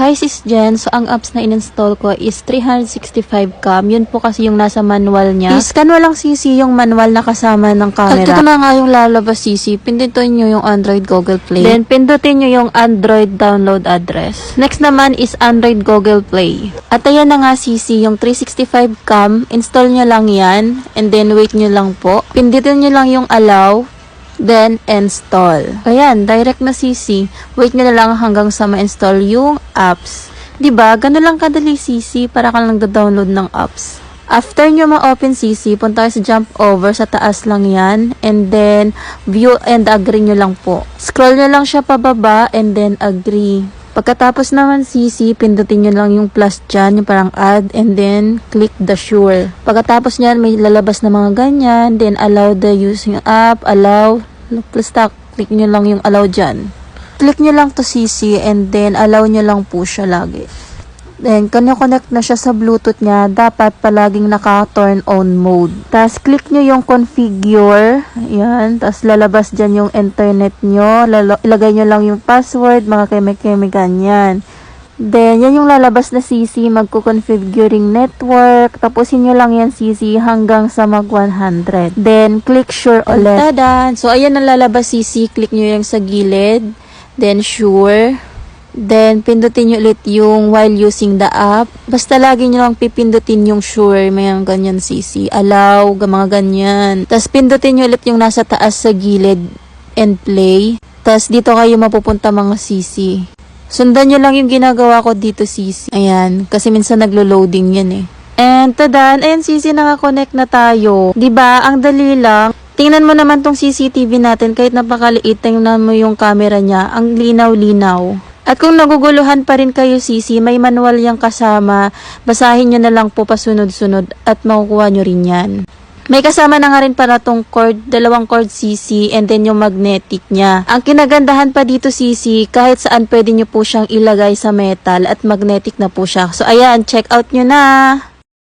Hi sis Jen, so ang apps na in-install ko is 365 cam. Yun po kasi yung nasa manual niya. I-scan mo lang CC yung manual na kasama ng camera. At ito na nga yung lalabas CC. Pindutin nyo yung Android Google Play. Then pindutin nyo yung Android download address. Next naman is Android Google Play. At ayan na nga CC, yung 365 cam. Install nyo lang yan. And then wait nyo lang po. Pindutin nyo lang yung allow then install. Ayan, direct na CC. Wait nyo na lang hanggang sa ma-install yung apps. ba? Ganun lang kadali CC para ka lang download ng apps. After nyo ma-open CC, punta kayo sa jump over, sa taas lang yan. And then, view and agree nyo lang po. Scroll nyo lang siya pababa and then agree. Pagkatapos naman CC, pindutin nyo lang yung plus dyan, yung parang add, and then click the sure. Pagkatapos nyan, may lalabas na mga ganyan, then allow the using app, allow, basta click nyo lang yung allow dyan. Click nyo lang to CC, and then allow nyo lang po siya lagi. Then, connect na siya sa Bluetooth niya, dapat palaging naka-turn on mode. Tapos, click nyo yung configure. Ayan. Tapos, lalabas dyan yung internet nyo. Lalo, ilagay nyo lang yung password, mga keme-keme ganyan. Then, yan yung lalabas na CC, magko-configuring network. Tapusin nyo lang yan CC hanggang sa mag 100. Then, click sure ulit. Tadan! So, ayan ang lalabas CC. Click nyo yung sa gilid. Then, sure. Then, pindutin nyo ulit yung while using the app. Basta lagi nyo lang pipindutin yung sure, may mga ganyan CC. Allow, ga- mga ganyan. Tapos, pindutin nyo ulit yung nasa taas sa gilid and play. Tapos, dito kayo mapupunta mga CC. Sundan nyo lang yung ginagawa ko dito CC. Ayan, kasi minsan naglo-loading yan eh. And tadan, ayan CC, nakakonect na tayo. ba Ang dali lang. Tingnan mo naman tong CCTV natin, kahit napakaliit, tingnan mo yung camera niya, ang linaw-linaw. At kung naguguluhan pa rin kayo CC, may manual yung kasama, basahin nyo na lang po pasunod-sunod at makukuha nyo rin yan. May kasama na nga rin pala tong cord, dalawang cord CC and then yung magnetic niya. Ang kinagandahan pa dito CC, kahit saan pwede nyo po siyang ilagay sa metal at magnetic na po siya. So ayan, check out nyo na!